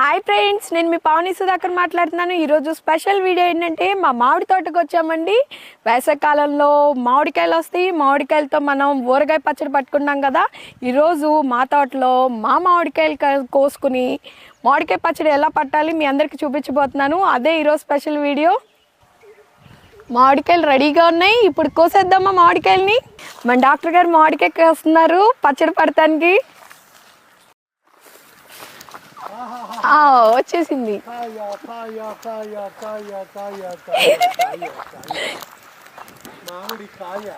Hi friends నేను మీ పావని సుధాకర్ మాట్లాడుతున్నాను. ఈరోజు స్పెషల్ వీడియో ఏంటంటే మా మామిడి తోటకు వచ్చామండి. వేసవికాలంలో మామిడికాయలు వస్తాయి. మామిడికాయలతో మనం ఊరగాయ పచ్చడి పట్టుకున్నాం కదా. ఈరోజు మా తోటలో మా మామిడికాయలు కోసుకుని మామిడికాయ పచ్చడి ఎలా పట్టాలి మీ అందరికీ చూపించబోతున్నాను. అదే ఈరోజు స్పెషల్ వీడియో. మామిడికాయలు రెడీగా ఉన్నాయి. ఇప్పుడు కోసేద్దామా మామిడికాయలని? మన డాక్టర్ గారు మామిడికాయ కోస్తున్నారు. పచ్చడి పడటానికి. వచ్చేసింది. మామిడి కాయ.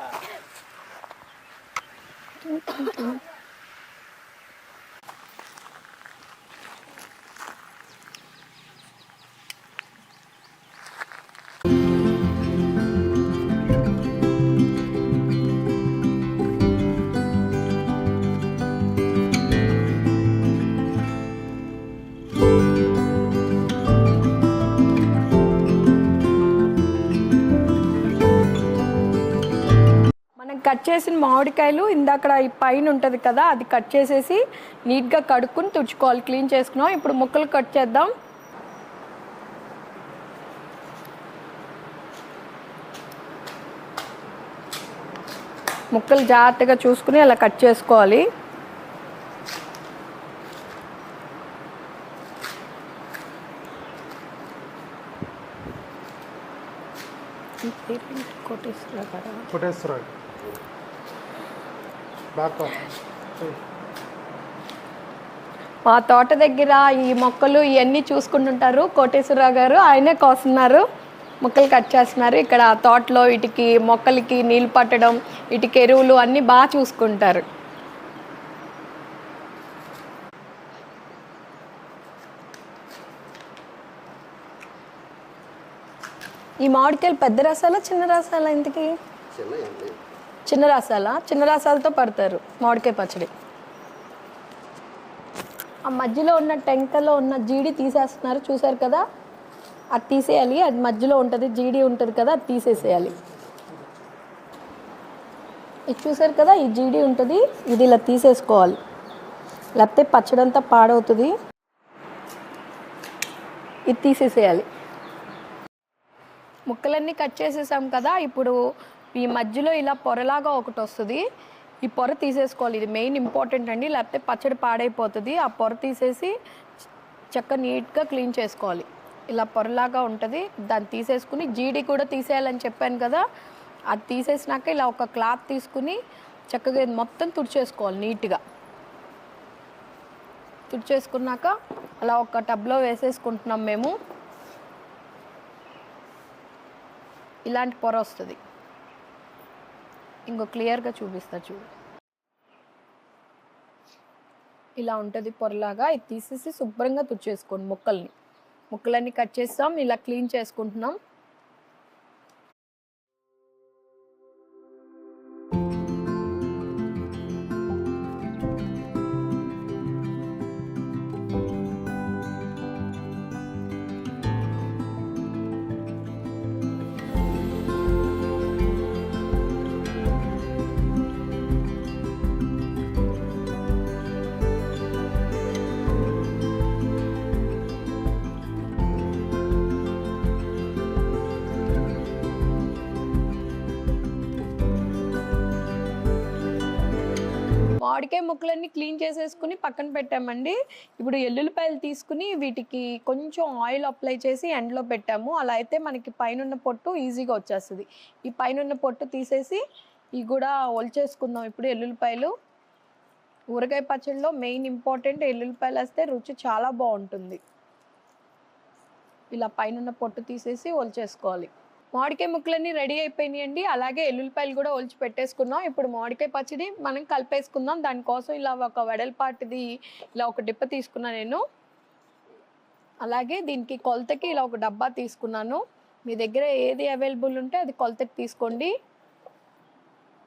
కట్ చేసిన మామిడికాయలు ఇందాక ఈ పైన ఉంటుంది కదా అది కట్ చేసేసి నీట్గా కడుక్కుని తుడుచుకోవాలి. క్లీన్ చేసుకున్నాం. ఇప్పుడు ముక్కలు కట్ చేద్దాం. ముక్కలు జాగ్రత్తగా చూసుకుని అలా కట్ చేసుకోవాలి. కొట్టేస్తున్నా కదా కొట్టేస్తున్నాడు బాగా మా తోట దగ్గర ఈ మొక్కలు ఇవన్నీ చూసుకుంటుంటారు. కోటేశ్వరరావు గారు ఆయనే కోస్తున్నారు. మొక్కలు కట్ చేస్తున్నారు. ఇక్కడ తోటలో వీటికి మొక్కలకి నీళ్ళు పట్టడం వీటికి ఎరువులు అన్నీ బాగా చూసుకుంటారు. ఈ మామిడికాయలు పెద్ద రసాలా చిన్న రసాలా ఇంతకీ? చిన్న రసాల? చిన్న రసాలతో పడతారు మామిడికాయ పచ్చడి. ఆ మధ్యలో ఉన్న టెంకలో ఉన్న జీడి తీసేస్తున్నారు చూసారు కదా? అది తీసేయాలి అది మధ్యలో ఉంటుంది జీడి ఉంటుంది కదా అది తీసేసేయాలి. ఇది చూసారు కదా ఈ జీడి ఉంటుంది ఇది ఇలా తీసేసుకోవాలి. లేకపోతే పచ్చడంతా పాడవుతుంది. ఇది తీసేసేయాలి. ముక్కలన్నీ కట్ చేసేసాం కదా ఇప్పుడు ఈ మధ్యలో ఇలా పొరలాగా ఒకటి వస్తుంది. ఈ పొర తీసేసుకోవాలి. ఇది మెయిన్ ఇంపార్టెంట్ అండి. లేకపోతే పచ్చడి పాడైపోతుంది. ఆ పొర తీసేసి చక్క నీట్గా క్లీన్ చేసుకోవాలి. ఇలా పొరలాగా ఉంటుంది. దాన్ని తీసేసుకుని జీడి కూడా తీసేయాలని చెప్పాను కదా. అది తీసేసినాక ఇలా ఒక క్లాత్ తీసుకుని చక్కగా మొత్తం తుడిచేసుకోవాలి నీట్గా. తుడిచేసుకున్నాక అలా ఒక టబ్లో వేసేసుకుంటున్నాం మేము. ఇలాంటి పొర వస్తుంది. ఇంకో క్లియర్గా చూపిస్తా చూడు. ఇలా ఉంటుంది పొరలాగా. ఇది తీసేసి శుభ్రంగా తుచ్చేసుకోండి ముక్కల్ని. ముక్కలన్నీ కట్ చేస్తాం ఇలా క్లీన్ చేసుకుంటున్నాం. మామిడికాయ ముక్కలన్నీ క్లీన్ చేసేసుకుని పక్కన పెట్టామండి. ఇప్పుడు ఎల్లుల్లిపాయలు తీసుకుని వీటికి కొంచెం ఆయిల్ అప్లై చేసి ఎండలో పెట్టాము. అలా అయితే మనకి పైన పొట్టు ఈజీగా వచ్చేస్తుంది. ఈ పైన పొట్టు తీసేసి ఇవి కూడా ఒలిచేసుకుందాం ఇప్పుడు ఎల్లుల్లిపాయలు. ఊరగాయ పచ్చడిలో మెయిన్ ఇంపార్టెంట్ ఎల్లుల్లిపాయలు వేస్తే రుచి చాలా బాగుంటుంది. ఇలా పైన పొట్టు తీసేసి ఒలిచేసుకోవాలి. మామిడికాయ ముక్కలన్నీ రెడీ అయిపోయినాయండి. అలాగే ఎల్లుల్లిపాయలు కూడా ఒలిచి పెట్టేసుకున్నాం. ఇప్పుడు మామిడికాయ పచ్చడి మనం కలిపేసుకుందాం. దానికోసం ఇలా ఒక వెడల్పాటిది ఇలా ఒక డిప్ప తీసుకున్నా నేను. అలాగే దీనికి కొలతకి ఇలా ఒక డబ్బా తీసుకున్నాను. మీ దగ్గర ఏది అవైలబుల్ ఉంటే అది కొలతకి తీసుకోండి.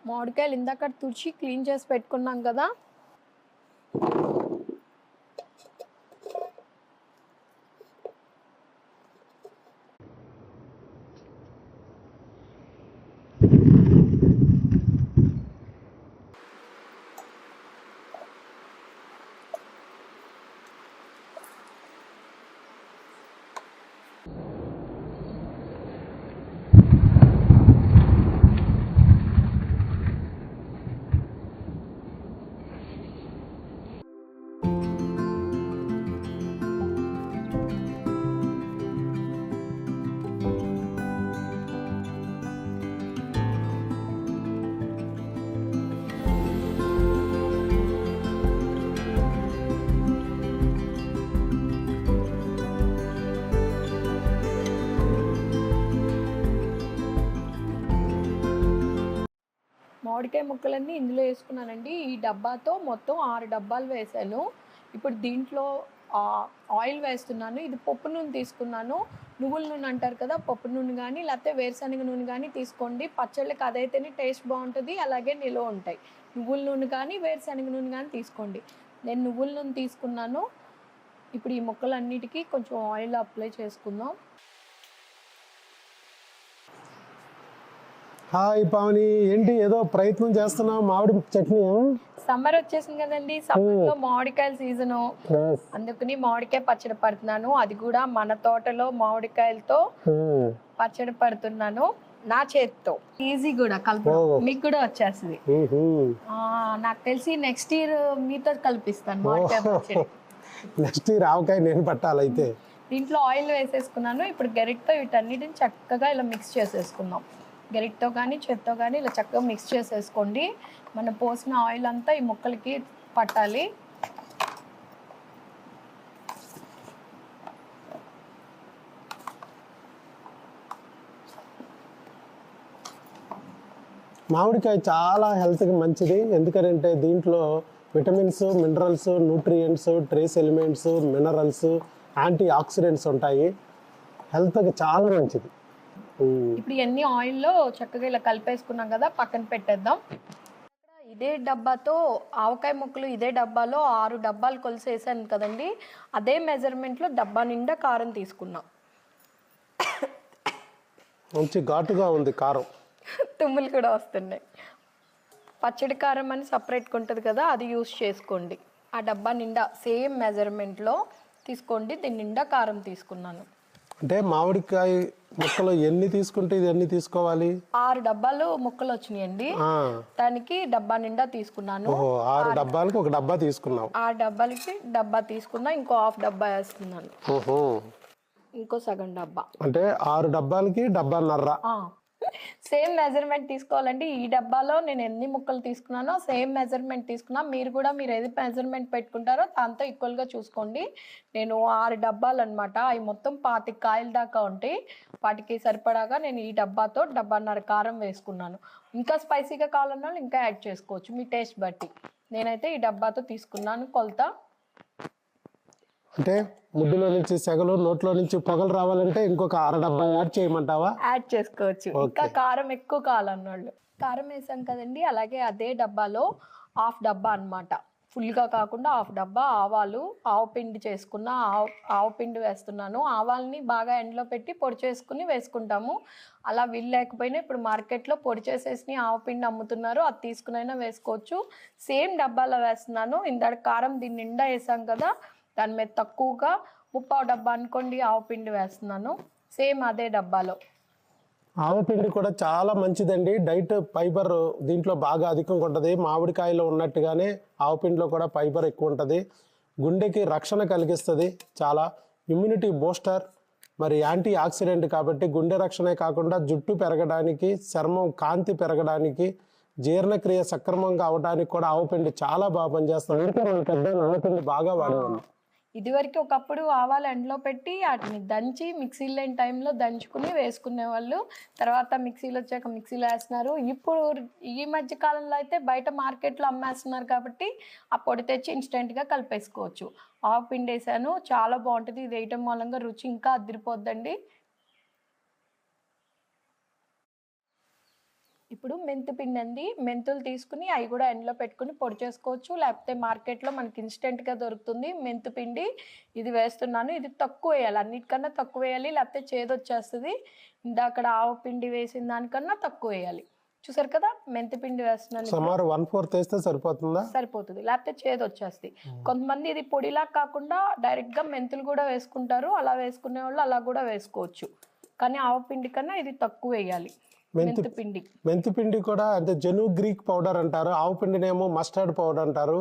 మామిడికాయలు ఇందాక తుడిచి క్లీన్ చేసి పెట్టుకున్నాం కదా. మామిడికాయ ముక్కలన్నీ ఇందులో వేసుకున్నానండి. ఈ డబ్బాతో మొత్తం ఆరు డబ్బాలు వేసాను ఇప్పుడు దీంట్లో ఆయిల్ వేస్తున్నాను. ఇది పప్పు నూనె తీసుకున్నాను. నువ్వుల నూనె అంటారు కదా పప్పు నూనె కానీ లేకపోతే వేరుశనగ నూనె కానీ తీసుకోండి. పచ్చళ్ళకి అదైతేనే టేస్ట్ బాగుంటుంది అలాగే నిల్వ ఉంటాయి. నువ్వుల నూనె కానీ వేరుశనగ నూనె కానీ తీసుకోండి. నేను నువ్వుల నూనె తీసుకున్నాను. ఇప్పుడు ఈ ముక్కలన్నిటికీ కొంచెం ఆయిల్ అప్లై చేసుకుందాం. హాయ్ పావని ఏంటి ఏదో ప్రయత్నం చేస్తున్నావు? మామిడి చట్నీ? సమ్మర్ వచ్చేసింది కదండి. సమ్మర్లో మామిడికాయల సీజను. అందుకని మామిడికాయ పచ్చడి పడుతున్నాను. అది కూడా మన తోటలో మామిడికాయలతో పచ్చడి పడుతున్నాను నా చేతితో. ఈజీ కూడా కలపడం. ఓ. మీకు కూడా వచ్చేస్తుంది. ఆ, నాకు తెలిసి నెక్స్ట్ ఇయర్ మీతో కల్పిస్తాను మామిడికాయ పచ్చడి. నెక్స్ట్ ఈ ఆవకాయ నేను పట్టాలైతే. దీంట్లో ఆయిల్ వేసేసుకున్నాను. ఇప్పుడు గెరిట్తో వీటన్నిటిని చక్కగా ఇలా మిక్స్ చేసేసుకుందాం. గెరిట్తో కానీ చేత్తో కానీ ఇలా చక్కగా మిక్స్ చేసేసుకోండి. మనం పోసిన ఆయిల్ అంతా ఈ ముక్కలకి పట్టాలి. మామిడికాయ చాలా హెల్త్కి మంచిది. ఎందుకంటే దీంట్లో vitamins minerals nutrients trace elements minerals antioxidants ఉంటాయి హెల్త్కి చాలా మంచిది. ఇప్పుడు ఇవన్నీ ఆయిల్లో చక్కగా ఇలా కలిపేసుకున్నాం కదా పక్కన పెట్టేద్దాం. ఇదే డబ్బాతో ఆవకాయ ముక్కలు ఇదే డబ్బాలో ఆరు డబ్బాలు కొలిసేసాను కదండి. అదే మెజర్మెంట్లో డబ్బా నిండా కారం తీసుకున్నాం. మంచి ఘాటుగా ఉంది కారం. తుమ్ములు కూడా వస్తున్నాయి. పచ్చడి కారం అని సపరేట్గా ఉంటుంది కదా అది యూస్ చేసుకోండి. ఆ డబ్బా నిండా సేమ్ మెజర్మెంట్లో తీసుకోండి దీని నిండా కారం తీసుకున్నాను. అంటే మామిడికాయ ముక్కలు ఎన్ని తీసుకుంటే ఇది ఎన్ని తీసుకోవాలి? ఆరు డబ్బాలు ముక్కలు వచ్చినాయండి. దానికి డబ్బా నిండా తీసుకున్నాను. ఆరు డబ్బాలకు ఒక డబ్బా తీసుకున్నావు. ఆ డబ్బాలకి డబ్బా తీసుకున్నా ఇంకో హాఫ్ డబ్బా వేస్తున్నాను. ఓహో. ఇంకో సగం డబ్బా. అంటే ఆరు డబ్బాలకి డబ్బాన్నర. సేమ్ మెజర్మెంట్ తీసుకోవాలండి. ఈ డబ్బాలో నేను ఎన్ని ముక్కలు తీసుకున్నానో సేమ్ మెజర్మెంట్ తీసుకున్నా. మీరు కూడా మీరు ఏది మెజర్మెంట్ పెట్టుకుంటారో దాంతో ఈక్వల్గా చూసుకోండి. నేను ఆరు డబ్బాలు అనమాట అవి మొత్తం పాతి కాయల దాకా ఉంటాయి. వాటికి సరిపడాగా నేను ఈ డబ్బాతో డబ్బాన్నర కారం వేసుకున్నాను. ఇంకా స్పైసీగా కావాలన్న వాళ్ళు ఇంకా యాడ్ చేసుకోవచ్చు. మీ టేస్ట్ బట్టి. నేనైతే ఈ డబ్బాతో తీసుకున్నాను కొలత. అంటే ముడ్డులో నుంచి సెగలు నోట్లో నుంచి పొగలు రావాలంటే ఇంకొక అర డబ్బా యాడ్ చేయమంటావా? యాడ్ చేసుకోవచ్చు. ఇంకా కారం ఎక్కువ కావాలన్నోళ్ళు. కారం వేసాం కదండి అలాగే అదే డబ్బాలో హాఫ్ డబ్బా అన్నమాట. ఫుల్గా కాకుండా హాఫ్ డబ్బా ఆవాలు ఆవు పిండి చేసుకున్న ఆవు ఆవు పిండి వేస్తున్నాను. ఆవాల్ని బాగా ఎండలో పెట్టి పొడి చేసుకుని వేసుకుంటాము. అలా వీలు లేకపోయినా ఇప్పుడు మార్కెట్లో పొడి చేసేసి ఆవు పిండి అమ్ముతున్నారు అది తీసుకునైనా వేసుకోవచ్చు. సేమ్ డబ్బాలో వేస్తున్నాను. ఇందాక కారం దీని నిండా వేసాం కదా దాని మీద తక్కువగా ముప్పావు డబ్బా అనుకోండి ఆవు పిండి వేస్తున్నాను. సేమ్ అదే డబ్బాలో. ఆవపిండి కూడా చాలా మంచిదండి. డైట్ ఫైబర్ దీంట్లో బాగా అధికంగా ఉంటుంది. మామిడికాయలో ఉన్నట్టుగానే ఆవపిండిలో కూడా ఫైబర్ ఎక్కువ ఉంటుంది. గుండెకి రక్షణ కలిగిస్తుంది. చాలా ఇమ్యూనిటీ బూస్టర్ మరి యాంటీ ఆక్సిడెంట్ కాబట్టి గుండె రక్షణే కాకుండా జుట్టు పెరగడానికి చర్మం కాంతి పెరగడానికి జీర్ణక్రియ సక్రమంగా అవడానికి కూడా ఆవపిండి చాలా బాగా పనిచేస్తుంది. అందుకే మన పెద్ద ఆవపిండి బాగా వాడేవాళ్ళం ఇదివరకు ఒకప్పుడు ఆవాలు ఎండలో పెట్టి వాటిని దంచి మిక్సీ లేని టైంలో దంచుకుని వేసుకునే వాళ్ళు తర్వాత మిక్సీలో వచ్చాక మిక్సీలో వేస్తున్నారు. ఇప్పుడు ఈ మధ్య కాలంలో అయితే బయట మార్కెట్లో అమ్మేస్తున్నారు కాబట్టి ఆ పొడి తెచ్చి ఇన్స్టెంట్గా కలిపేసుకోవచ్చు. ఆవు పిండి వేసాను చాలా బాగుంటుంది. ఇది వేయటం మూలంగా రుచి ఇంకా అదిరిపోద్దండి. ఇప్పుడు మెంతు పిండి అండి మెంతులు తీసుకుని అవి కూడా ఎండలో పెట్టుకుని పొడి చేసుకోవచ్చు. లేకపోతే మార్కెట్లో మనకి ఇన్స్టెంట్గా దొరుకుతుంది మెంతు పిండి. ఇది వేస్తున్నాను. ఇది తక్కువ వేయాలి. అన్నిటికన్నా తక్కువ వేయాలి. లేకపోతే చేదు వచ్చేస్తుంది. ఇందాక ఆవు పిండి వేసిన దానికన్నా తక్కువ వేయాలి. చూసారు కదా? మెంతి పిండి వేస్తున్నాను సుమారు వన్ ఫోర్త్ వేస్తే సరిపోతుందా? సరిపోతుంది. లేకపోతే చేదు వచ్చేస్తుంది. కొంతమంది ఇది పొడిలా కాకుండా డైరెక్ట్గా మెంతులు కూడా వేసుకుంటారు. అలా వేసుకునే వాళ్ళు అలా కూడా వేసుకోవచ్చు. కానీ ఆవ పిండి కన్నా ఇది తక్కువ వేయాలి. మెంతి పిండి. మెంతి పిండి కూడా అంటే జెను గ్రీక్ పౌడర్ అంటారు. ఆవు పిండినేమో మస్టర్డ్ పౌడర్ అంటారు.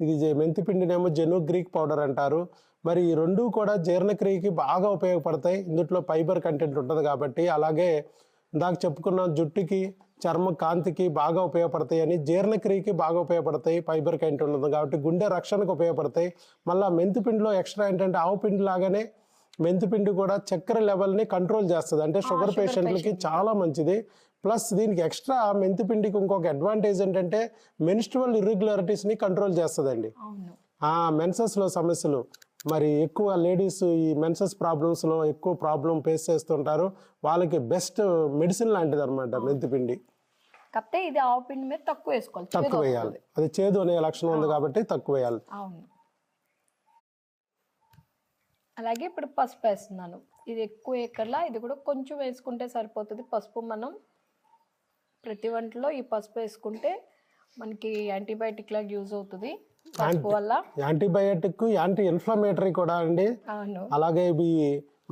ఇది మెంతి పిండినేమో జెను గ్రీక్ పౌడర్ అంటారు. మరి ఈ రెండు కూడా జీర్ణక్రియకి బాగా ఉపయోగపడతాయి. ఇందులో ఫైబర్ కంటెంట్ ఉంటుంది కాబట్టి అలాగే ఇందాక చెప్పుకున్న జుట్టుకి చర్మ కాంతికి బాగా ఉపయోగపడతాయి అని జీర్ణక్రియకి బాగా ఉపయోగపడతాయి. ఫైబర్ కంటెంట్ ఉంటుంది కాబట్టి గుండె రక్షణకు ఉపయోగపడతాయి. మళ్ళీ మెంతి పిండిలో ఎక్స్ట్రా ఏంటంటే ఆవు పిండి లాగానే మెంతి పిండి కూడా చక్కెర లెవెల్ని కంట్రోల్ చేస్తుంది. అంటే షుగర్ పేషెంట్లకి చాలా మంచిది. ప్లస్ దీనికి ఎక్స్ట్రా మెంతి పిండికి ఇంకొక అడ్వాంటేజ్ ఏంటంటే మెన్స్ట్రువల్ ఇర్రెగ్యులారిటీస్ని కంట్రోల్ చేస్తుందండి. మెన్సెస్లో సమస్యలు. మరి ఎక్కువ లేడీస్ ఈ మెన్సెస్ ప్రాబ్లమ్స్లో ఎక్కువ ప్రాబ్లం ఫేస్ చేస్తుంటారు. వాళ్ళకి బెస్ట్ మెడిసిన్ లాంటిది అనమాట మెంతి పిండి కాకపోతే ఇది ఆవు పిండి మీద తక్కువ వేసుకోవాలి. తక్కువ వేయాలి. అది చేదు అనే లక్షణం ఉంది కాబట్టి తక్కువ వేయాలి. అవును. అలాగే ఇప్పుడు పసుపు వేస్తున్నాను. ఇది ఎక్కువ ఎక్కర్లా ఇది కూడా కొంచెం వేసుకుంటే సరిపోతుంది. పసుపు మనం ప్రతి వంటలో ఈ పసుపు వేసుకుంటే మనకి యాంటీబయాటిక్ లాగా యూజ్ అవుతుంది. పసుపు వల్ల. యాంటీబయాటిక్ యాంటీ ఇన్ఫ్లమేటరీ కూడా అండి. అవును. అలాగే ఇవి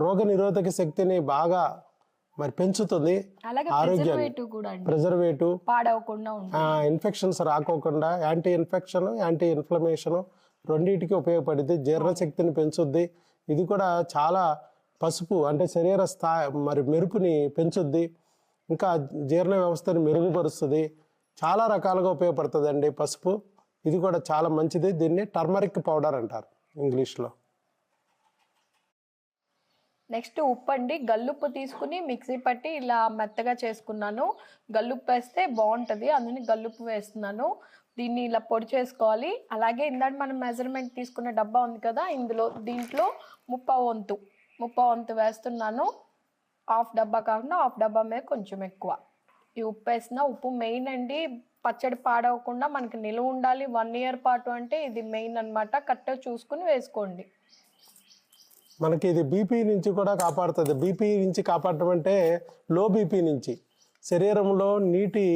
రోగ నిరోధక శక్తిని బాగా మరి పెంచుతుంది. ఆరోగ్యాన్ని. ప్రిజర్వేటివ్ పాడవకుండా ఇన్ఫెక్షన్స్ రాకోకుండా యాంటీ ఇన్ఫెక్షన్ యాంటీ ఇన్ఫ్లమేషన్ రెండింటికి ఉపయోగపడింది జీర్ణశక్తిని పెంచుద్ది. ఇది కూడా చాలా పసుపు అంటే శరీర స్థాయి మరి మెరుపుని పెంచుద్ది. ఇంకా జీర్ణ వ్యవస్థని మెరుగుపరుస్తుంది. చాలా రకాలుగా ఉపయోగపడుతుంది అండి పసుపు. ఇది కూడా చాలా మంచిది. దీన్ని టర్మరిక్ పౌడర్ అంటారు ఇంగ్లీష్లో. నెక్స్ట్ ఉప్పు అండి గల్లుప్పు తీసుకుని మిక్సీ పట్టి ఇలా మెత్తగా చేసుకున్నాను. గల్లుప్పు వేస్తే బాగుంటుంది. అందుకని గల్లుప్పు వేస్తున్నాను. దీన్ని ఇలా పొడి చేసుకోవాలి. అలాగే ఇందాక మనం మెజర్మెంట్ తీసుకున్న డబ్బా ఉంది కదా ఇందులో దీంట్లో ముప్పా వంతు ముప్పా వంతు వేస్తున్నాను. హాఫ్ డబ్బా కాకుండా హాఫ్ డబ్బా మీద కొంచెం ఎక్కువ. ఈ ఉప్పు వేసిన ఉప్పు మెయిన్ అండి పచ్చడి పాడవకుండా మనకి నిలువ ఉండాలి. వన్ ఇయర్ పాటు అంటే ఇది మెయిన్ అన్నమాట. కరెక్ట్గా చూసుకుని వేసుకోండి. మనకి ఇది బీపీ నుంచి కూడా కాపాడుతుంది. బీపీ నుంచి కాపాడటం అంటే లో బీపీ నుంచి. శరీరంలో నీటి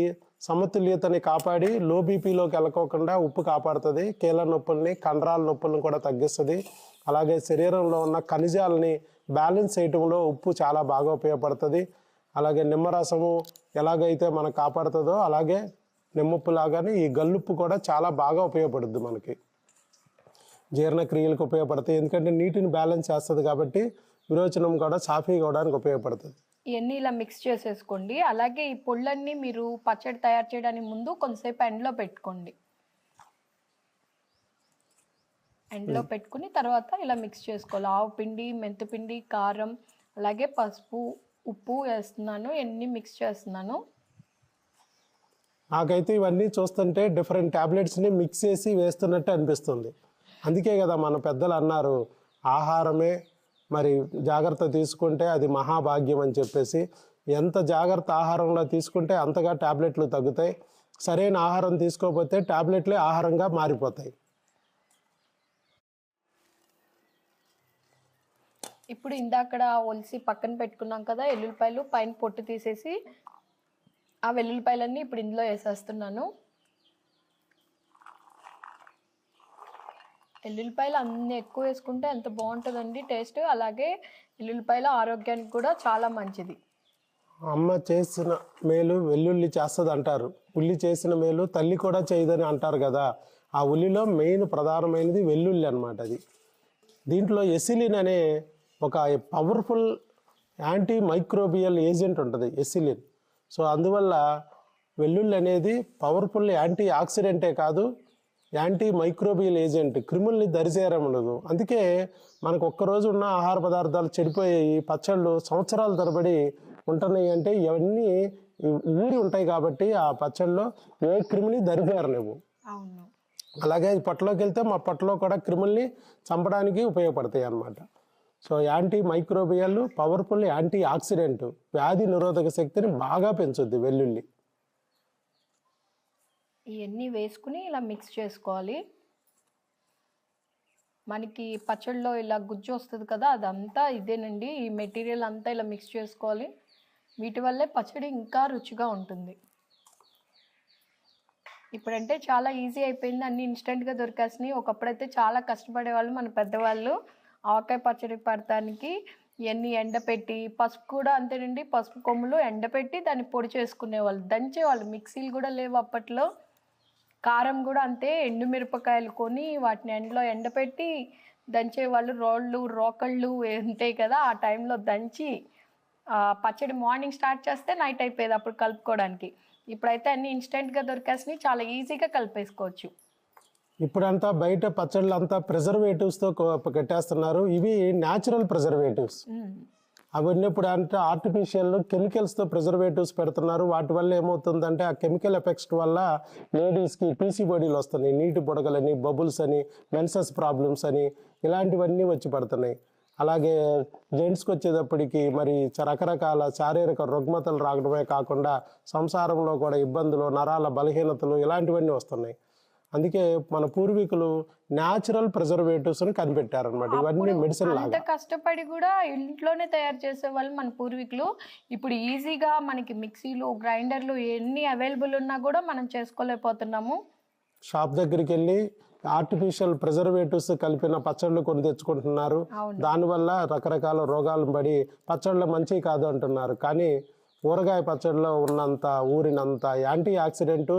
సమతుల్యతని కాపాడి లో బీపీలోకి వెళ్ళకోకుండా ఉప్పు కాపాడుతుంది. కీళ్ళ నొప్పుల్ని కండరాల నొప్పులను కూడా తగ్గిస్తుంది. అలాగే శరీరంలో ఉన్న ఖనిజాలని బ్యాలెన్స్ చేయటంలో ఉప్పు చాలా బాగా ఉపయోగపడుతుంది. అలాగే నిమ్మరసము ఎలాగైతే మనకు కాపాడుతుందో అలాగే నిమ్మప్పు లాగానే ఈ గల్లుప్పు కూడా చాలా బాగా ఉపయోగపడుద్ది మనకి. జీర్ణక్రియలకు ఉపయోగపడతాయి ఎందుకంటే నీటిని బ్యాలెన్స్ చేస్తుంది కాబట్టి విరోచనం కూడా సాఫీ అవడానికి ఉపయోగపడుతుంది. ఇవన్నీ ఇలా మిక్స్ చేసేసుకోండి. అలాగే ఈ పొళ్ళన్నీ మీరు పచ్చడి తయారు చేయడానికి ముందు కొంతసేపు ఎండలో పెట్టుకోండి. ఎండలో పెట్టుకుని తర్వాత ఇలా మిక్స్ చేసుకోవాలి. ఆవు పిండి మెంతిపిండి కారం అలాగే పసుపు ఉప్పు వేస్తున్నాను ఎన్ని మిక్స్ చేస్తున్నాను. నాకైతే ఇవన్నీ చూస్తుంటే డిఫరెంట్ ట్యాబ్లెట్స్ని మిక్స్ చేసి వేస్తున్నట్టు అనిపిస్తుంది. అందుకే కదా మన పెద్దలు అన్నారు ఆహారమే మరి జాగ్రత్త తీసుకుంటే అది మహాభాగ్యం అని చెప్పేసి ఎంత జాగ్రత్త ఆహారంలో తీసుకుంటే అంతగా ట్యాబ్లెట్లు తగ్గుతాయి. సరైన ఆహారం తీసుకోకపోతే ట్యాబ్లెట్లే ఆహారంగా మారిపోతాయి. ఇప్పుడు ఇందాకడ ఒలిసి పక్కన పెట్టుకున్నాం కదా ఎల్లుల్లిపాయలు పైన పొట్టు తీసేసి ఆ వెల్లుల్లిపాయలన్నీ ఇప్పుడు ఇందులో వేసేస్తున్నాను. ఎల్లుల్లిపాయలు అన్ని ఎక్కువ వేసుకుంటే ఎంత బాగుంటుందండి టేస్ట్? అలాగే ఎల్లుల్లిపాయలు ఆరోగ్యానికి కూడా చాలా మంచిది. అమ్మ చేసిన మేలు వెల్లుల్లి చేస్తుంది అంటారు ఉల్లి చేసిన మేలు తల్లి కూడా చేయదని అంటారు కదా. ఆ ఉల్లిలో మెయిన్ ప్రధానమైనది వెల్లుల్లి అన్నమాట అది. దీంట్లో ఎసిలిన్ అనే ఒక పవర్ఫుల్ యాంటీ మైక్రోబియల్ ఏజెంట్ ఉంటుంది ఎసిలిన్. సో అందువల్ల వెల్లుల్లి అనేది పవర్ఫుల్ యాంటీ ఆక్సిడెంటే కాదు యాంటీ మైక్రోబియల్ ఏజెంట్ క్రిముల్ని దరిచేయడం ఉండదు. అందుకే మనకు ఒక్కరోజు ఉన్న ఆహార పదార్థాలు చెడిపోయాయి పచ్చళ్ళు సంవత్సరాల తరబడి ఉంటున్నాయి అంటే ఇవన్నీ ఊరి ఉంటాయి కాబట్టి ఆ పచ్చళ్ళలో ఏ క్రిమిని అవును. అలాగే పొట్టలోకి వెళ్తే మా పొట్టలో కూడా క్రిముల్ని చంపడానికి ఉపయోగపడతాయి అన్నమాట. So antimicrobial powerful antioxidant వ్యాధి నిరోధక శక్తిని బాగా పెంచుద్ది వెల్లుల్లి. ఇవన్నీ వేసుకుని ఇలా మిక్స్ చేసుకోవాలి. మనకి పచ్చడిలో ఇలా గుజ్జు వస్తుంది కదా అదంతా ఇదేనండి. ఈ మెటీరియల్ అంతా ఇలా మిక్స్ చేసుకోవాలి. వీటి వల్లే పచ్చడి ఇంకా రుచిగా ఉంటుంది. ఇప్పుడంటే చాలా ఈజీ అయిపోయింది. అన్ని ఇన్స్టెంట్గా దొరికేసినాయి. ఒకప్పుడైతే చాలా కష్టపడేవాళ్ళు మన పెద్దవాళ్ళు. ఆవకాయ పచ్చడి పడటానికి ఇవన్నీ ఎండపెట్టి పసుపు కూడా అంతేనండి. పసుపు కొమ్ములు ఎండపెట్టి దాన్ని పొడి చేసుకునేవాళ్ళు. దంచేవాళ్ళు. మిక్సీలు కూడా లేవు అప్పట్లో. కారం కూడా అంతే ఎండుమిరపకాయలు కొని వాటిని ఎండలో ఎండపెట్టి దంచేవాళ్ళు రోళ్ళు రోకళ్ళు ఉంటాయి కదా ఆ టైంలో దంచి పచ్చడి మార్నింగ్ స్టార్ట్ చేస్తే నైట్ అయిపోయేది అప్పుడు కలుపుకోవడానికి. ఇప్పుడైతే అన్ని ఇన్స్టెంట్గా దొరికేసినాయి చాలా ఈజీగా కలిపేసుకోవచ్చు. ఇప్పుడంతా బయట పచ్చళ్ళు అంతా ప్రిజర్వేటివ్స్తో కట్టేస్తున్నారు ఇవి న్యాచురల్ ప్రిజర్వేటివ్స్. అవన్నీ ఇప్పుడు అంటే ఆర్టిఫిషియల్ కెమికల్స్తో ప్రిజర్వేటివ్స్ పెడుతున్నారు. వాటి వల్ల ఏమవుతుందంటే ఆ కెమికల్ ఎఫెక్ట్స్ వల్ల లేడీస్కి పీసీ బాడీలు వస్తున్నాయి. నీటి బుడగలని బబుల్స్ అని మెన్సెస్ ప్రాబ్లమ్స్ అని ఇలాంటివన్నీ వచ్చి పడుతున్నాయి. అలాగే జెంట్స్కి వచ్చేటప్పటికి మరి చ- రకరకాల శారీరక రుగ్మతలు రావడమే కాకుండా సంసారంలో కూడా ఇబ్బందులు నరాల బలహీనతలు ఇలాంటివన్నీ వస్తున్నాయి. అందుకే మన పూర్వీకులు న్యాచురల్ ప్రిజర్వేటివ్స్ని కనిపెట్టారనమాట ఇవన్నీ మెడిసిన్ లాగా. కష్టపడి కూడా ఇంట్లోనే తయారు చేసే వాళ్ళు మన పూర్వీకులు. ఇప్పుడు ఈజీగా మనకి మిక్సీలు గ్రైండర్లు ఎన్ని అవైలబుల్ ఉన్నా కూడా మనం చేసుకోలేకపోతున్నాము. షాప్ దగ్గరికి వెళ్ళి ఆర్టిఫిషియల్ ప్రిజర్వేటివ్స్ కలిపిన పచ్చళ్ళు కొని తెచ్చుకుంటున్నారు. దానివల్ల రకరకాల రోగాలు పడి పచ్చళ్ళు మంచివి కాదు అంటున్నారు. కానీ ఊరగాయ పచ్చడిలో ఉన్నంత ఊరినంత యాంటీ ఆక్సిడెంట్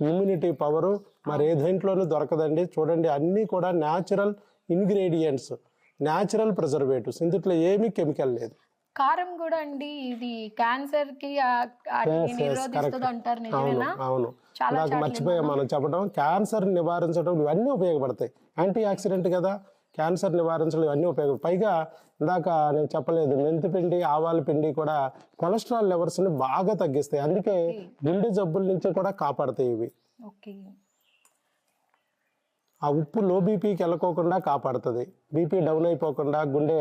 ఇమ్యూనిటీ పవరు మరి ఏ దేంట్లోనూ దొరకదండి. చూడండి అన్నీ కూడా న్యాచురల్ ఇంగ్రీడియంట్స్ న్యాచురల్ ప్రిజర్వేటివ్స్ ఇందులో ఏమీ కెమికల్ లేదు. కారం కూడా అండి ఇది క్యాన్సర్కి అవును నాకు మర్చిపోయాం మనం చెప్పడం. క్యాన్సర్ నివారించడం ఇవన్నీ ఉపయోగపడతాయి. యాంటీ ఆక్సిడెంట్ కదా క్యాన్సర్ నివారించడం ఇవన్నీ ఉపయోగ పైగా ఇందాక నేను చెప్పలేదు మెంతి పిండి ఆవాల పిండి కూడా కొలెస్ట్రాల్ లెవెల్స్ని బాగా తగ్గిస్తాయి. అందుకే గుండె జబ్బుల నుంచి కూడా కాపాడతాయి ఇవి. ఓకే. ఆ ఉప్పు లో బీపీకి వెళ్ళకోకుండా కాపాడుతుంది. బీపీ డౌన్ అయిపోకుండా గుండె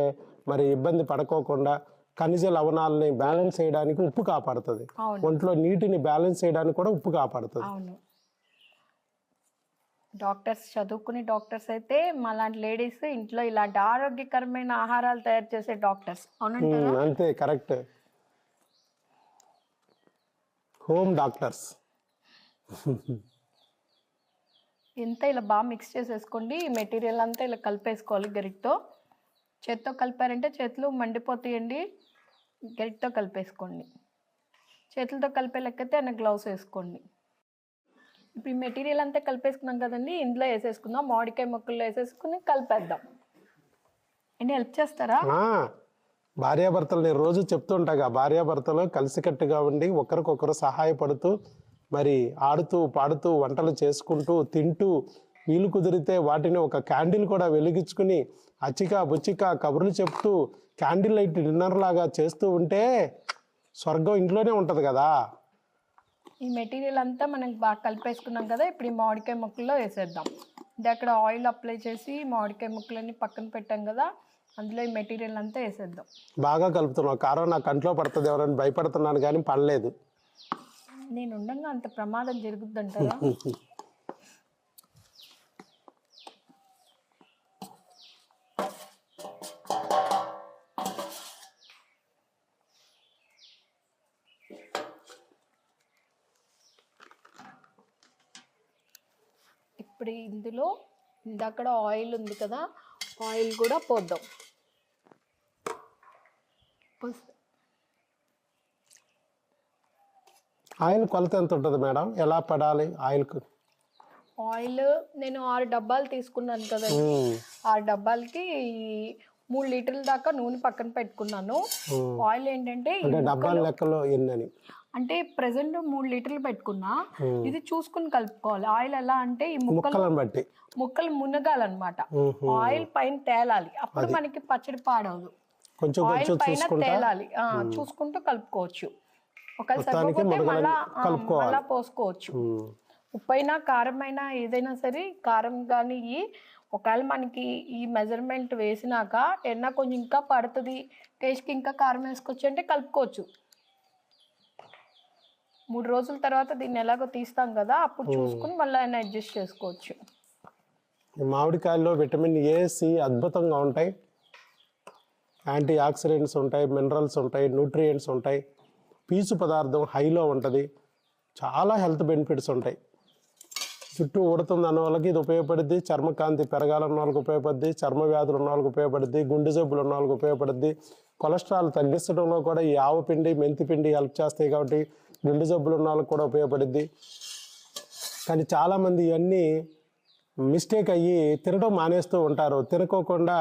మరి ఇబ్బంది పడుకోకుండా ఖనిజ లవణాలని బ్యాలెన్స్ చేయడానికి ఉప్పు కాపాడుతుంది. ఒంట్లో నీటిని బ్యాలెన్స్ చేయడానికి కూడా ఉప్పు కాపాడుతుంది. డాక్టర్స్ చదువుకునే డాక్టర్స్ అయితే మాలాంటి లేడీస్ ఇంట్లో ఇలాంటి ఆరోగ్యకరమైన ఆహారాలు తయారు చేసే డాక్టర్స్. అవునంటారా? అంతే కరెక్ట్. Home doctors. ఇంత ఇలా బాగా మిక్స్ చేసేసుకోండి. ఈ మెటీరియల్ అంతా ఇలా కలిపేసుకోవాలి గరిటతో. చేత్తో కలిపారంటే చేతులు మండిపోతాయండి. గరిటతో కలిపేసుకోండి. చేతులతో కలిపే లెక్కతే ఆయన గ్లౌస్ వేసుకోండి. ఇప్పుడు ఈ మెటీరియల్ అంతా కలిపేసుకున్నాం కదండి. ఇందులో వేసేసుకుందాం. మామిడికాయ మొక్కల్లో వేసేసుకుని కలిపేద్దాం. అండి హెల్ప్ చేస్తారా? భార్యాభర్తలు నేను రోజు చెప్తుంటాగా భార్యాభర్తలు కలిసికట్టుగా ఉండి ఒకరికొకరు సహాయపడుతూ మరి ఆడుతూ పాడుతూ వంటలు చేసుకుంటూ తింటూ వీలు కుదిరితే వాటిని ఒక క్యాండిల్ కూడా వెలిగించుకుని అచ్చిక బుచ్చిక కబుర్లు చెప్తూ క్యాండిల్ లైట్ డిన్నర్ లాగా చేస్తూ ఉంటే స్వర్గం ఇంట్లోనే ఉంటుంది కదా. ఈ మెటీరియల్ అంతా మనం బాగా కలిపేసుకున్నాం కదా ఇప్పుడు ఈ మామిడికాయ ముక్కల్లో వేసేద్దాం. ఇది అక్కడ ఆయిల్ అప్లై చేసి మామిడికాయ ముక్కలన్నీ పక్కన పెట్టాం కదా అందులో ఈ మెటీరియల్ అంతా వేసేద్దాం. బాగా కలుపుతున్నావు కారం నా కంట్లో పడుతుంది ఎవరైనా భయపడుతున్నాను కానీ పడలేదు. నేను ఉండగా అంత ప్రమాదం జరుగుద్దంటారా? ఇప్పుడు ఇందులో ఇందక్కడ ఆయిల్ ఉంది కదా ఆయిల్ కూడా పోద్దాం. ఆయిల్ కొలత ఎంత ఉంటుంది మేడం? ఎలా పడాలి ఆయిల్కు? ఆయిల్ నేను ఆరు డబ్బాలు తీసుకున్నాను కదండి. ఆరు డబ్బాలకి మూడు లీటర్ల దాకా నూనె పక్కన పెట్టుకున్నాను. ఆయిల్ ఏంటంటే డబ్బాల లెక్కలో ఎన్నని? అంటే ప్రెసెంట్ మూడు లీటర్లు పెట్టుకున్నా. ఇది చూసుకుని కలుపుకోవాలి. ఆయిల్ ఎలా అంటే ఈ ముక్కలు బట్టి. ముక్కలు మునగాలన్నమాట. ఆయిల్ పైన తేలాలి. అప్పుడు మనకి పచ్చడి పాడవదు. కొంచెం ఆయిల్ పైన తేలాలి. చూసుకుంటూ కలుపుకోవచ్చు. మొత్తానికి మళ్ళా కలుపుకోవాలి. పోసుకోవచ్చు. ఉప్పైనా కారం అయినా ఏదైనా సరే కారం కానీ ఒకవేళ మనకి ఈ మెజర్మెంట్ వేసినాక ఎన్న కొంచెం ఇంకా పడుతుంది టేస్ట్కి ఇంకా కారం వేసుకోవచ్చు అంటే కలుపుకోవచ్చు. మూడు రోజుల తర్వాత దీన్ని ఎలాగో తీస్తాం కదా అప్పుడు చూసుకుని మళ్ళీ ఆయన అడ్జస్ట్ చేసుకోవచ్చు. మామిడికాయల్లో విటమిన్ ఏ సి అద్భుతంగా ఉంటాయి. యాంటీ ఆక్సిడెంట్స్ ఉంటాయి మినరల్స్ ఉంటాయి న్యూట్రియంట్స్ ఉంటాయి. పీచు పదార్థం హైలో ఉంటుంది. చాలా హెల్త్ బెనిఫిట్స్ ఉంటాయి. చుట్టూ ఉడుతుంది అన్న వాళ్ళకి ఇది ఉపయోగపడుద్ది. చర్మకాంతి పెరగాలన్న వాళ్ళకి ఉపయోగపడుద్ది. చర్మ వ్యాధులు ఉన్న వాళ్ళకి ఉపయోగపడుద్ది. గుండె జబ్బులు ఉన్న వాళ్ళకి ఉపయోగపడుద్ది. కొలెస్ట్రాల్ తగ్గించడంలో కూడా ఈ ఆవపిండి మెంతిపిండి హెల్ప్ చేస్తాయి కాబట్టి గుండె జబ్బులు ఉన్న వాళ్ళకి కూడా ఉపయోగపడుద్ది. కానీ చాలామంది ఇవన్నీ మిస్టేక్ అయ్యి తినడం మానేస్తూ ఉంటారు. తినకోకుండా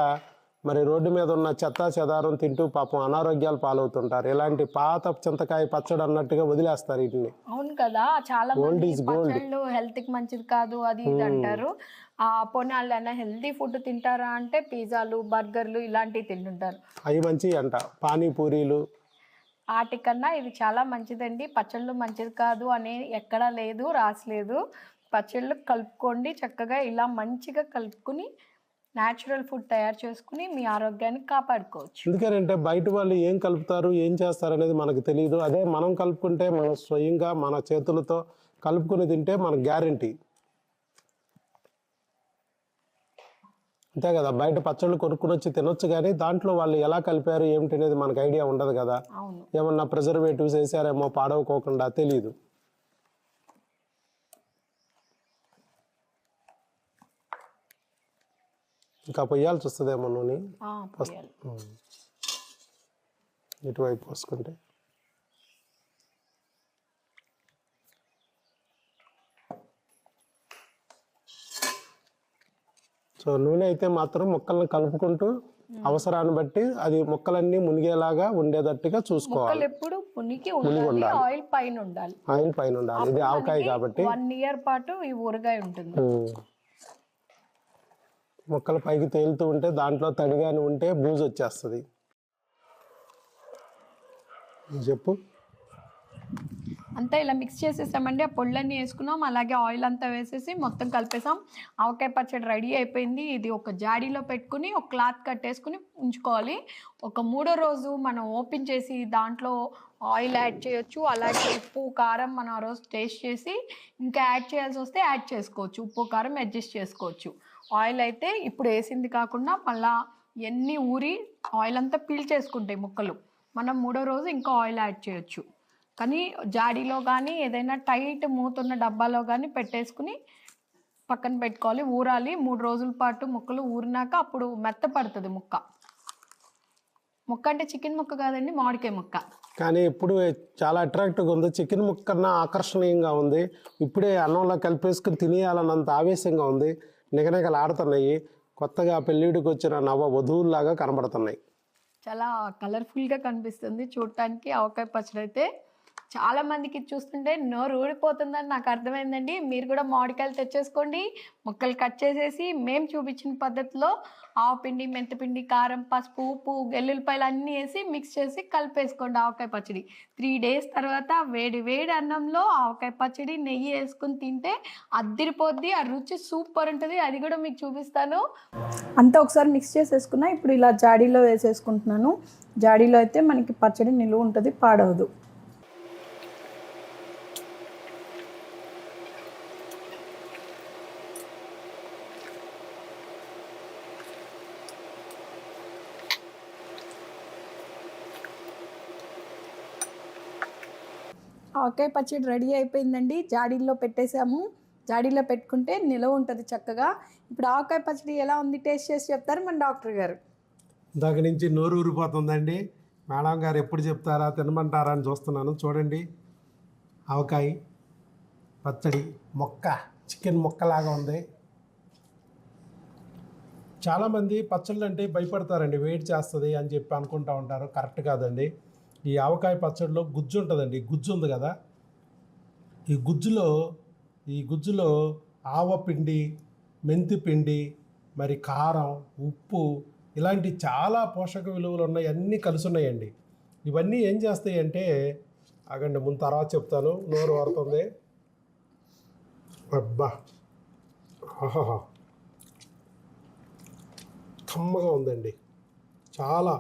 మరి రోడ్డు మీద ఉన్న చెత్త చెదారం తింటూ పాపం అనారోగ్యాలు పాలవుతుంటారు. ఇలాంటి పాత చింతకాయ పచ్చడి అన్నట్టుగా వదిలేస్తారు వీటిని. అవును కదా చాలా is gold. పచ్చళ్ళు హెల్త్కి మంచిది కాదు అది ఇది అంటారు. ఆ పోనీ వాళ్ళైనా హెల్తీ ఫుడ్ తింటారా అంటే పిజ్జాలు బర్గర్లు ఇలాంటివి తింటుంటారు. అవి మంచి అంట. పానీపూరీలు. వాటికన్నా ఇది చాలా మంచిదండి. పచ్చళ్ళు మంచిది కాదు అనే ఎక్కడా లేదు రాసలేదు పచ్చళ్ళు కలుపుకోండి చక్కగా ఇలా మంచిగా కలుపుకుని న్యాచురల్ ఫుడ్ తయారు చేసుకుని మీ ఆరోగ్యాన్ని కాపాడుకోవచ్చు. ఎందుకంటే బయట వాళ్ళు ఏం కలుపుతారు ఏం చేస్తారు అనేది మనకు తెలియదు అదే మనం కలుపుకుంటే మనం స్వయంగా మన చేతులతో కలుపుకుని తింటే మనకు గ్యారంటీ. అంతే కదా బయట పచ్చళ్ళు కొనుక్కుని వచ్చి తినొచ్చు కానీ దాంట్లో వాళ్ళు ఎలా కలిపారు ఏమిటి అనేది మనకు ఐడియా ఉండదు కదా. ఏమన్నా ప్రిజర్వేటివ్స్ వేసారేమో పాడవకోకుండా తెలియదు ఇంకా పొయ్యాల్సి వస్తుందేమో నూనె? ఇటువైపు పోసుకుంటే. సో నూనె అయితే మాత్రం ముక్కల్ని కలుపుకుంటూ అవసరాన్ని బట్టి అది ముక్కలన్నీ మునిగేలాగా ఉండేటట్టుగా చూసుకోవాలి. ఎప్పుడు పునికి ఉండాలి ఆయిల్ పైన ఉండాలి. ఆయిల్ పైన ఉండాలి. ఇది ఆవకాయ కాబట్టి. వన్ ఇయర్ పాటు ఈ ఊరగాయ ఉంటుంది. మొక్కలు పైకి తేలుతూ ఉంటే దాంట్లో తడిగాని ఉంటే బూజు వచ్చేస్తుంది. చెప్పు. అంతా ఇలా మిక్స్ చేసేసామండి. ఆ పొళ్ళన్నీ వేసుకున్నాం. అలాగే ఆయిల్ అంతా వేసేసి మొత్తం కలిపేసాం. ఆవకాయ పచ్చడి రెడీ అయిపోయింది. ఇది ఒక జాడీలో పెట్టుకుని ఒక క్లాత్ కట్టేసుకుని ఉంచుకోవాలి. ఒక మూడో రోజు మనం ఓపెన్ చేసి దాంట్లో ఆయిల్ యాడ్ చేయొచ్చు. అలాగే ఉప్పు కారం మనం ఆ రోజు టేస్ట్ చేసి ఇంకా యాడ్ చేయాల్సి వస్తే యాడ్ చేసుకోవచ్చు. ఉప్పు కారం అడ్జస్ట్ చేసుకోవచ్చు. ఆయిల్ అయితే ఇప్పుడు వేసింది కాకుండా మళ్ళా ఎన్ని ఊరి ఆయిల్ అంతా పీల్చేసుకుంటాయి ముక్కలు. మనం మూడో రోజు ఇంకా ఆయిల్ యాడ్ చేయొచ్చు. కానీ జాడీలో కానీ ఏదైనా టైట్ మూతున్న డబ్బాలో కానీ పెట్టేసుకుని పక్కన పెట్టుకోవాలి. ఊరాలి. మూడు రోజుల పాటు ముక్కలు ఊరినాక అప్పుడు మెత్తపడుతుంది ముక్క. ముక్క అంటే చికెన్ ముక్క కాదండి మామిడికాయ ముక్క. కానీ ఇప్పుడు చాలా అట్రాక్టివ్గా ఉంది. చికెన్ ముక్క కన్నా ఆకర్షణీయంగా ఉంది. ఇప్పుడే అన్నంలో కలిపేసుకుని తినేయాలన్నంత ఆవేశంగా ఉంది. నిగనిగలు ఆడుతున్నాయి కొత్తగా పెళ్ళిడికి వచ్చిన నవ వధువుల్లాగా కనబడుతున్నాయి. చాలా కలర్ఫుల్గా కనిపిస్తుంది. చూడటానికి ఆవకాయ పచ్చడి అయితే చాలా మందికి చూస్తుంటే నోరు ఊడిపోతుందని నాకు అర్థమైందండి. మీరు కూడా మామిడికాయలు తెచ్చేసుకోండి. ముక్కలు కట్ చేసేసి మేము చూపించిన పద్ధతిలో ఆవపిండి మెంతిపిండి కారం పసుపు ఉప్పు వెల్లుల్లిపాయలు అన్నీ వేసి మిక్స్ చేసి కలిపేసుకోండి ఆవకాయ పచ్చడి. త్రీ డేస్ తర్వాత వేడి వేడి అన్నంలో ఆవకాయ పచ్చడి నెయ్యి వేసుకుని తింటే అద్దిరిపోద్ది ఆ రుచి సూపర్ ఉంటుంది. అది కూడా మీకు చూపిస్తాను. అంతా ఒకసారి మిక్స్ చేసేసుకున్నా ఇప్పుడు ఇలా జాడీలో వేసేసుకుంటున్నాను. జాడీలో అయితే మనకి పచ్చడి నిలువ ఉంటుంది పాడవదు. వంకాయ పచ్చడి రెడీ అయిపోయిందండి. జాడీల్లో పెట్టేసాము జాడీలో పెట్టుకుంటే నిలవ ఉంటుంది చక్కగా. ఇప్పుడు ఆవకాయ పచ్చడి ఎలా ఉంది? టేస్ట్ చేసి చెప్తారు మన డాక్టర్ గారు? దగ్గర నుంచి నోరు ఊరిపోతుందండి. మేడం గారు ఎప్పుడు చెప్తారా తినమంటారా అని చూస్తున్నాను. చూడండి. ఆవకాయ పచ్చడి మొక్క చికెన్ మొక్కలాగా ఉంది. చాలామంది పచ్చళ్ళు అంటే భయపడతారండి. వెయిట్ చేస్తుంది అని చెప్పి అనుకుంటా ఉంటారు. కరెక్ట్ కాదండి. ఈ ఆవకాయ పచ్చడిలో గుజ్జు ఉంటుందండి. గుజ్జు ఉంది కదా. ఈ గుజ్జులో ఈ గుజ్జులో ఆవపిండి మెంతి పిండి మరి కారం ఉప్పు ఇలాంటి చాలా పోషక విలువలు ఉన్నాయి. అన్నీ కలిసి ఉన్నాయండి ఇవన్నీ ఏం చేస్తాయి అంటే ఆగండి ముందు తర్వాత చెప్తాను. నోరు వరుతుంది. అబ్బా! ఆహాహా! కమ్మగా ఉందండి. చాలా.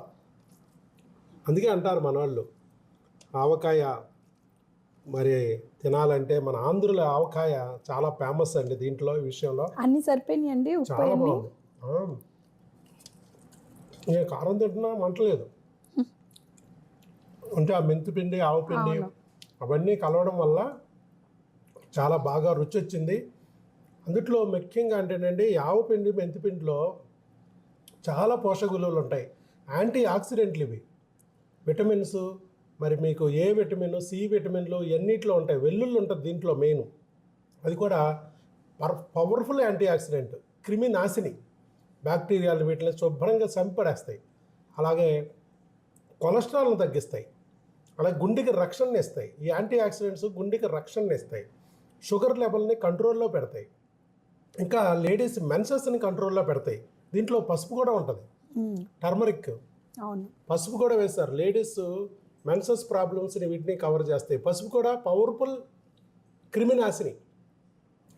అందుకే అంటారు మన వాళ్ళు ఆవకాయ మరి తినాలంటే మన ఆంధ్రుల ఆవకాయ చాలా ఫేమస్ అండి దీంట్లో ఈ విషయంలో. అన్ని సరిపోయినాయండి చాలా బాగుంది. నేను కారం తింటున్నా మంటలేదు అంటే ఆ మెంతి పిండి ఆవు పిండి అవును. అవన్నీ కలవడం వల్ల చాలా బాగా రుచి వచ్చింది అందుట్లో ముఖ్యంగా అంటేనండి ఆవు పిండి మెంతిపిండిలో చాలా పోషక విలువలు ఉంటాయి. యాంటీ ఆక్సిడెంట్లు ఇవి. విటమిన్స్ మరి మీకు ఏ విటమిన్ సి విటమిన్లు ఎన్నిట్లో ఉంటాయి? వెల్లుల్లి ఉంటుంది దీంట్లో మెయిన్. అది కూడా పర్ పవర్ఫుల్ యాంటీ ఆక్సిడెంట్ క్రిమి నాశిని బ్యాక్టీరియాలు వీటిని శుభ్రంగా చంపడేస్తాయి అలాగే కొలెస్ట్రాల్ను తగ్గిస్తాయి. అలాగే గుండెకి రక్షణ ఇస్తాయి ఈ యాంటీ ఆక్సిడెంట్స్ గుండెకి రక్షణ ఇస్తాయి షుగర్ లెవెల్ని కంట్రోల్లో పెడతాయి. ఇంకా లేడీస్ మెన్సెస్ని కంట్రోల్లో పెడతాయి. దీంట్లో పసుపు కూడా ఉంటుంది. టర్మరిక్. పసుపు కూడా వేస్తారు. లేడీస్ మెన్సెస్ ప్రాబ్లమ్స్ని వీటిని కవర్ చేస్తాయి. పసుపు కూడా పవర్ఫుల్ క్రిమినాశిని.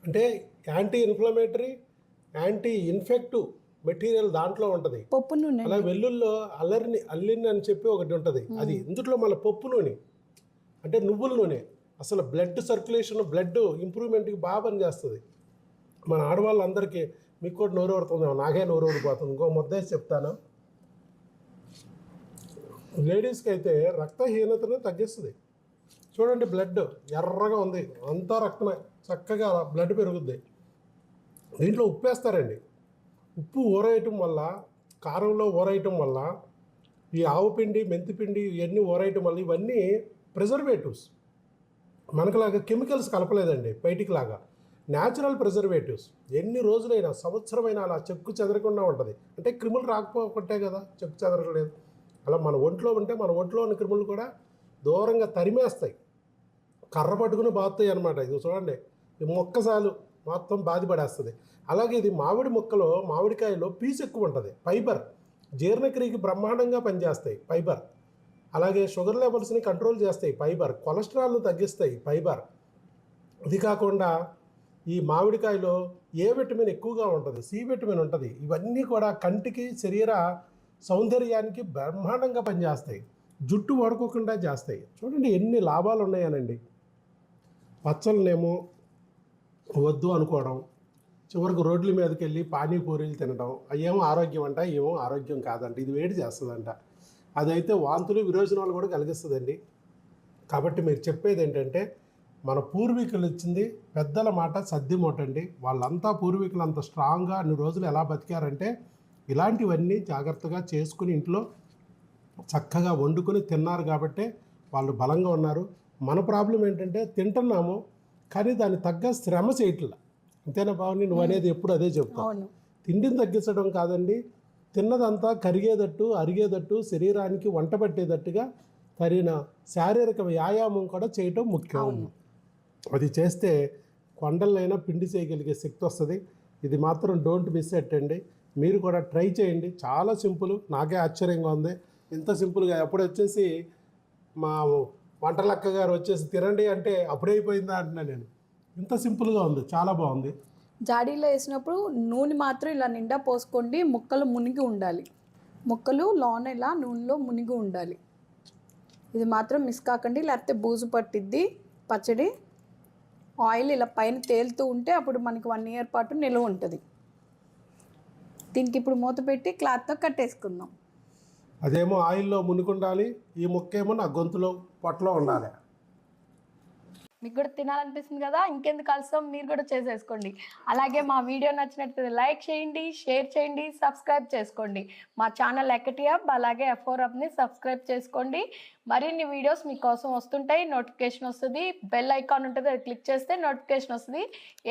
అంటే anti inflammatory anti infective material దాంట్లో ఉంటుంది. పప్పు నూనె అలా వెల్లుల్లో అల్లరిని అల్లిని అని చెప్పి ఒకటి ఉంటుంది. అది ఇందులో మన పప్పు నూనె. అంటే నువ్వుల నూనె. అసలు బ్లడ్ సర్క్యులేషన్ బ్లడ్ ఇంప్రూవ్మెంట్కి బాగా పనిచేస్తుంది. మన ఆడవాళ్ళందరికీ మీకు కూడా నోరు ఊరుతుంది. నాకే నోరు ఊరిపోతుంది. ఇంకో ముద్దేసి చెప్తాను. లేడీస్కి అయితే రక్తహీనతను తగ్గిస్తుంది. చూడండి బ్లడ్ ఎర్రగా ఉంది. అంతా రక్తమే. చక్కగా బ్లడ్ పెరుగుద్ది. దీంట్లో ఉప్పు వేస్తారండి ఉప్పు ఊరేయటం వల్ల కారంలో ఊరేయటం వల్ల ఈ ఆవు పిండి మెంతిపిండి ఇవన్నీ ఊరేయటం వల్ల ఇవన్నీ ప్రిజర్వేటివ్స్. మనకులాగా కెమికల్స్ కలపలేదండి బయటికి లాగా న్యాచురల్ ప్రిజర్వేటివ్స్. ఎన్ని రోజులైనా సంవత్సరమైనా అలా చెక్కు చెదరకుండా ఉంటుంది. అంటే క్రిములు రాకపోకుంటే కదా చెక్కు చెదరలేదు అలా మన ఒంట్లో ఉంటే మన ఒంట్లో ఉన్న క్రిములు కూడా దూరంగా తరిమేస్తాయి. కర్ర పట్టుకుని బాగుతాయి అనమాట ఇది చూడండి. ఈ మొక్కసాలు మొత్తం బాధపడేస్తుంది. అలాగే ఇది మామిడి మొక్కలో మామిడికాయలో పీచు ఎక్కువ ఉంటుంది. ఫైబర్ జీర్ణక్రియకి బ్రహ్మాండంగా పనిచేస్తాయి ఫైబర్. అలాగే షుగర్ లెవెల్స్ని కంట్రోల్ చేస్తాయి ఫైబర్. కొలెస్ట్రాల్ను తగ్గిస్తాయి ఫైబర్. ఇది కాకుండా ఈ మామిడికాయలో ఏ విటమిన్ ఎక్కువగా ఉంటుంది? సి విటమిన్ ఉంటుంది. ఇవన్నీ కూడా కంటికి శరీర సౌందర్యానికి బ్రహ్మాండంగా పనిచేస్తాయి. జుట్టు వాడుకోకుండా చేస్తాయి. చూడండి ఎన్ని లాభాలు ఉన్నాయనండి. పచ్చళ్ళనేమో వద్దు అనుకోవడం చివరికి రోడ్ల మీదకి వెళ్ళి పానీపూరీలు తినడం అయ్యేమో ఆరోగ్యం అంట ఏమో ఆరోగ్యం కాదంట ఇది వేడి చేస్తుందంట. అదైతే వాంతులు విరోచనాలు కూడా కలిగిస్తుందండి. కాబట్టి మీరు చెప్పేది ఏంటంటే మన పూర్వీకులు ఇచ్చింది పెద్దల మాట సద్ది మూట అండి వాళ్ళంతా పూర్వీకులు అంత స్ట్రాంగ్గా అన్ని రోజులు ఎలా బతికారంటే ఇలాంటివన్నీ జాగ్రత్తగా చేసుకుని ఇంట్లో చక్కగా వండుకొని తిన్నారు కాబట్టే వాళ్ళు బలంగా ఉన్నారు. మన ప్రాబ్లం ఏంటంటే తింటున్నాము కానీ దాన్ని తగ్గ శ్రమ చేయట్లా. అంతేనా బాగుంది నువ్వు అనేది ఎప్పుడు అదే చెప్తావు. తిండిని తగ్గించడం కాదండి. తిన్నదంతా కరిగేటట్టు అరిగేటట్టు శరీరానికి వంట పట్టేటట్టుగా తగిన శారీరక వ్యాయామం కూడా చేయటం ముఖ్యం. అది చేస్తే కొండలైనా పిండి చేయగలిగే శక్తి వస్తుంది. ఇది మాత్రం డోంట్ మిస్ ఎట్టండి మీరు కూడా ట్రై చేయండి. చాలా సింపుల్. నాకే ఆశ్చర్యంగా ఉంది. ఇంత సింపుల్గా ఎప్పుడు వచ్చేసి మా వంటలక్క గారు వచ్చేసి తినండి అంటే అప్పుడే అయిపోయిందా అంటున్నా నేను. ఇంత సింపుల్గా ఉంది. చాలా బాగుంది. జాడీలో వేసినప్పుడు నూనె మాత్రం ఇలా నిండా పోసుకోండి. ముక్కలు మునిగి ఉండాలి. ముక్కలు లోన ఇలా నూనెలో మునిగి ఉండాలి. ఇది మాత్రం మిస్ కాకండి. లేకపోతే బూజు పట్టిద్ది. పచ్చడి. ఆయిల్ ఇలా పైన తేలుతూ ఉంటే అప్పుడు మనకి వన్ ఇయర్ పాటు నిల్వ ఉంటుంది. దీనికి ఇప్పుడు మూత పెట్టి క్లాత్తో కట్టేసుకుందాం. అదేమో ఆయిల్లో మునికుండాలి ఈ ముక్క ఏమో నా గొంతులో పొట్టలో ఉండాలి. మీకు కూడా తినాలనిపిస్తుంది కదా ఇంకెందుకు ఆలస్యం మీరు కూడా చేసేసుకోండి. అలాగే మా వీడియో నచ్చినట్లయితే లైక్ చేయండి షేర్ చేయండి సబ్స్క్రైబ్ చేసుకోండి. మా ఛానల్ ఎక్కటి అప్ అలాగే ఎఫోర్ అప్ని సబ్స్క్రైబ్ చేసుకోండి. మరిన్ని వీడియోస్ మీకోసం వస్తుంటాయి. నోటిఫికేషన్ వస్తుంది బెల్ ఐకాన్ ఉంటుంది అది క్లిక్ చేస్తే నోటిఫికేషన్ వస్తుంది.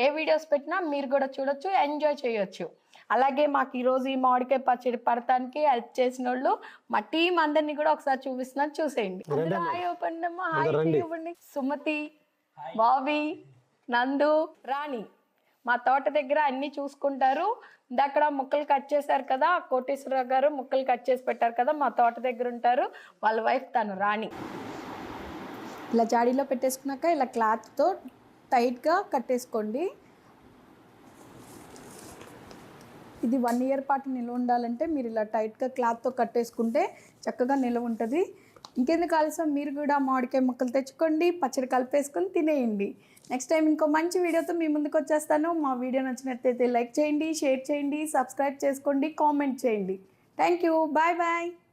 ఏ వీడియోస్ పెట్టినా మీరు కూడా చూడొచ్చు ఎంజాయ్ చేయొచ్చు. అలాగే మాకు ఈరోజు ఈ మామిడికాయ పచ్చడి పడటానికి హెల్ప్ చేసిన వాళ్ళు మా టీం అందరినీ కూడా ఒకసారి చూపిస్తున్నాను చూసేయండి. అందరూ హాయ్ ఇవ్వండి అమ్మా. హాయ్ రండి. ఇవ్వండి. సుమతి బాబీ నందు రాణి. మా తోట దగ్గర అన్ని చూసుకుంటారు. అక్కడ ముక్కలు కట్ చేశారు కదా కోటేశ్వరరావు గారు ముక్కలు కట్ చేసి పెట్టారు కదా మా తోట దగ్గర ఉంటారు. వాళ్ళ వైఫ్ తను రాణి. ఇలా జాడీలో పెట్టేసుకున్నాక ఇలా క్లాత్తో టైట్గా కట్టేసుకోండి. ఇది వన్ ఇయర్ పాటు నిల్వ ఉండాలంటే మీరు ఇలా టైట్గా క్లాత్తో కట్టేసుకుంటే చక్కగా నిల్వ ఉంటుంది. ఇంకెందుకు ఆలస్యం? మీరు కూడా మామిడికాయ ముక్కలు తెచ్చుకోండి పచ్చడి కలిపేసుకొని తినేయండి. నెక్స్ట్ టైం ఇంకో మంచి వీడియోతో మీ ముందుకు వచ్చేస్తాను. మా వీడియో నచ్చినట్లయితే లైక్ చేయండి షేర్ చేయండి సబ్స్క్రైబ్ చేసుకోండి కామెంట్ చేయండి. Thank you bye bye